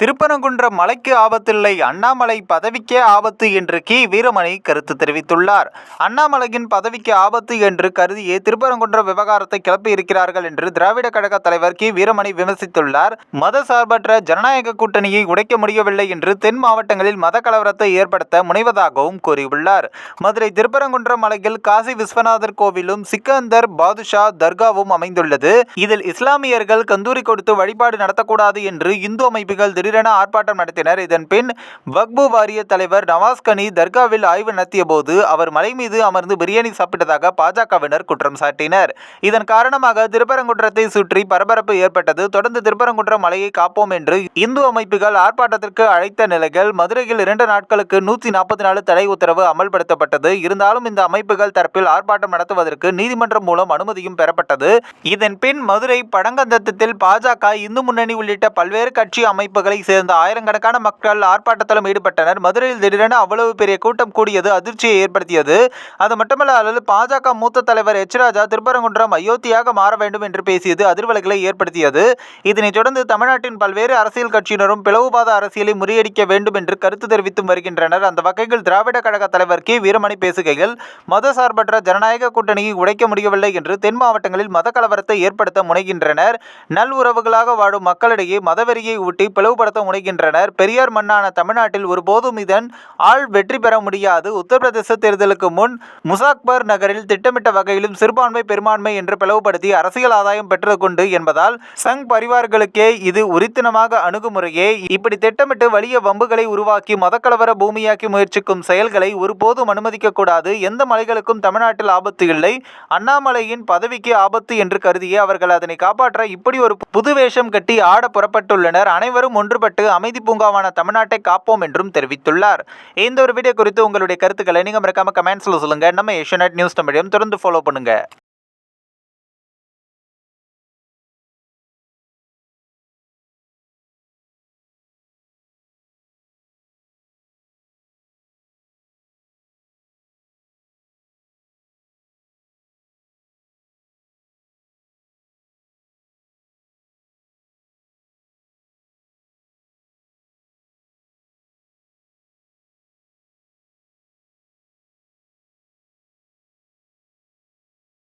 திருப்பரங்குன்றம் மலைக்கு ஆபத்தில்லை அண்ணாமலை பதவிக்கே ஆபத்து என்று கி. வீரமணி கருத்து தெரிவித்துள்ளார். அண்ணாமலையின் பதவிக்கு ஆபத்து என்று கருதியே திருப்பரங்குன்றம் விவகாரத்தை கிளப்பியிருக்கிறார்கள் என்று திராவிட கழக தலைவர் கி. வீரமணி விமர்சித்துள்ளார். மத சார்பற்ற ஜனநாயக கூட்டணியை உடைக்க முடியவில்லை என்று தென் மாவட்டங்களில் மத கலவரத்தை ஏற்படுத்த முனைவதாகவும் கூறியுள்ளார். மதுரை திருப்பரங்குன்றம் மலையில் காசி விஸ்வநாதர் கோவிலும் சிக்கந்தர் பாதுஷா தர்காவும் அமைந்துள்ளது. இதில் இஸ்லாமியர்கள் கந்தூரி கொடுத்து வழிபாடு நடத்தக்கூடாது என்று இந்து அமைப்புகள் திடீரென ஆர்ப்பாட்டம் நடத்தினர். இதன் பின் வக்பு வாரிய தலைவர் நவாஸ் கனி தர்காவில் ஆய்வு நடத்திய போது அவர் மலை மீது அமர்ந்து பிரியாணி சாப்பிட்டதாக பாஜகவினர் குற்றம் சாட்டினர். இதன் காரணமாக திருப்பரங்குன்றத்தை சுற்றி பரபரப்பு ஏற்பட்டது. தொடர்ந்து திருப்பரங்குன்றம் மலையை காப்போம் என்று இந்து அமைப்புகள் ஆர்ப்பாட்டத்திற்கு அழைத்த நிலையில் மதுரையில் இரண்டு நாட்களுக்கு நூற்றி நாற்பத்தி நாலு தடை உத்தரவு அமல்படுத்தப்பட்டது. இருந்தாலும் இந்த அமைப்புகள் தரப்பில் ஆர்ப்பாட்டம் நடத்துவதற்கு நீதிமன்றம் மூலம் அனுமதியும் பெறப்பட்டது. இதன் பின் மதுரை படங்கந்தத்தில் பாஜக இந்து முன்னணி உள்ளிட்ட பல்வேறு கட்சி அமைப்புகளை சேர்ந்த ஆயிரக்கணக்கான மக்கள் ஆர்ப்பாட்டத்திலும் ஈடுபட்டனர். மதுரையில் திடீரென அவ்வளவு பெரிய கூட்டம் கூடியது அதிர்ச்சியை ஏற்படுத்தியது. அது மட்டுமல்லாமல் பாஜக மூத்த தலைவர் எச். ராஜா திருப்பரங்குன்றம் அயோத்தியாக மாற வேண்டும் என்று பேசியது அதிர்வலைகளை ஏற்படுத்தியது. இதனைத் தொடர்ந்து தமிழ்நாட்டின் பல்வேறு அரசியல் கட்சியினரும் பிளவுபாத அரசியலை முறியடிக்க வேண்டும் என்று கருத்து தெரிவித்தும் வருகின்றனர். அந்த வகையில் திராவிட கழக தலைவர் கே. வீரமணி பேசுகையில் மத சார்பற்ற ஜனநாயக கூட்டணியை உடைக்க முடியவில்லை என்று தென் மாவட்டங்களில் மத கலவரத்தை ஏற்படுத்த முனைகின்றனர். நல் உறவுகளாக வாழும் மக்களிடையே மதவெறியை ஊட்டி பிளவுபடுத்த முனைகின்றனர் பெரியார் மண்ணான தமிழ்நாட்டில் ஒருபோதும் இதன் ஆள் வெற்றி பெற முடியாது. உத்தரப்பிரதேச தேர்தலுக்கு முன் முசாக்பர் நகரில் திட்டமிட்ட வகையிலும் சிறுபான்மை பெரும்பான்மை என்று பிளவுபடுத்தி அரசியல் ஆதாயம் பெற்றுக்கொண்டு என்பதால் சங் பரிவார்களுக்கே இது உரித்தனமாக அணுகுமுறையே. இப்படி திட்டமிட்டு வலிய வம்புகளை உருவாக்கி மதக்கலவர பூமியாக்கி முயற்சிக்கும் செயல்களை ஒருபோதும் அனுமதிக்க கூடாது. எந்த மலைகளுக்கும் தமிழ்நாட்டில் ஆபத்து இல்லை. அண்ணாமலையின் பதவிக்கு ஆபத்து என்று கருதியே அவர்கள் அதனை காப்பாற்ற இப்படி ஒரு புது வேஷம் கட்டி ஆட புறப்பட்டுள்ளனர். அனைவரும் ஒன்று பாடுபட்டு அமைதி பூங்காவான தமிழ்நாட்டை காப்போம் என்றும் தெரிவித்துள்ளார். இந்த ஒரு வீடியோ குறித்து உங்களுடைய கருத்துக்களை நீங்கள் மறக்காம கமெண்ட்ஸில் சொல்லுங்க. நம்ம ஏஷியநெட் நியூஸ் தமிழையும் தொடர்ந்து ஃபாலோ பண்ணுங்க.